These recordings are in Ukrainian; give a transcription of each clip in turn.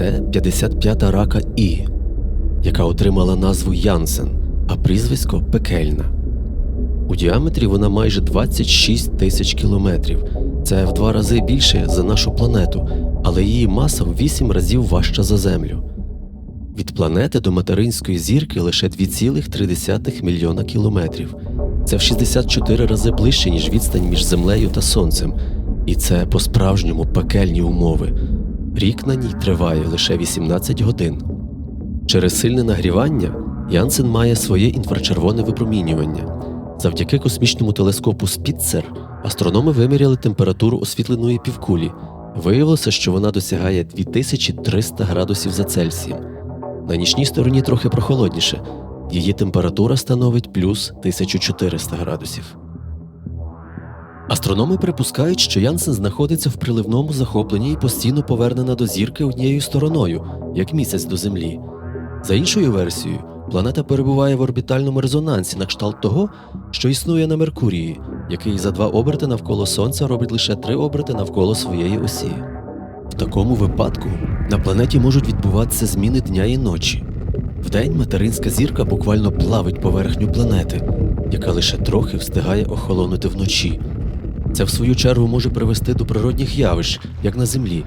Це 55-та рака І, яка отримала назву Янсен, а прізвисько Пекельна. У діаметрі вона майже 26 тисяч кілометрів. Це в два рази більше за нашу планету, але її маса в 8 разів важча за Землю. Від планети до материнської зірки лише 2,3 мільйона кілометрів. Це в 64 рази ближче, ніж відстань між Землею та Сонцем. І це по-справжньому пекельні умови. Рік на ній триває лише 18 годин. Через сильне нагрівання Янсен має своє інфрачервоне випромінювання. Завдяки космічному телескопу Спітцер астрономи виміряли температуру освітленої півкулі. Виявилося, що вона досягає 2300 градусів за Цельсієм. На нічній стороні трохи прохолодніше. Її температура становить плюс 1400 градусів. Астрономи припускають, що Янсен знаходиться в приливному захопленні і постійно повернена до зірки однією стороною, як місяць до Землі. За іншою версією, планета перебуває в орбітальному резонансі на кшталт того, що існує на Меркурії, який за два оберти навколо Сонця робить лише три оберти навколо своєї осі. В такому випадку на планеті можуть відбуватися зміни дня і ночі. Вдень материнська зірка буквально плавить поверхню планети, яка лише трохи встигає охолонути вночі. Це, в свою чергу, може привести до природних явищ, як на землі.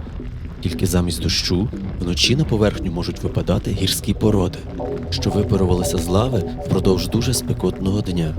Тільки замість дощу вночі на поверхню можуть випадати гірські породи, що випарувалися з лави впродовж дуже спекотного дня.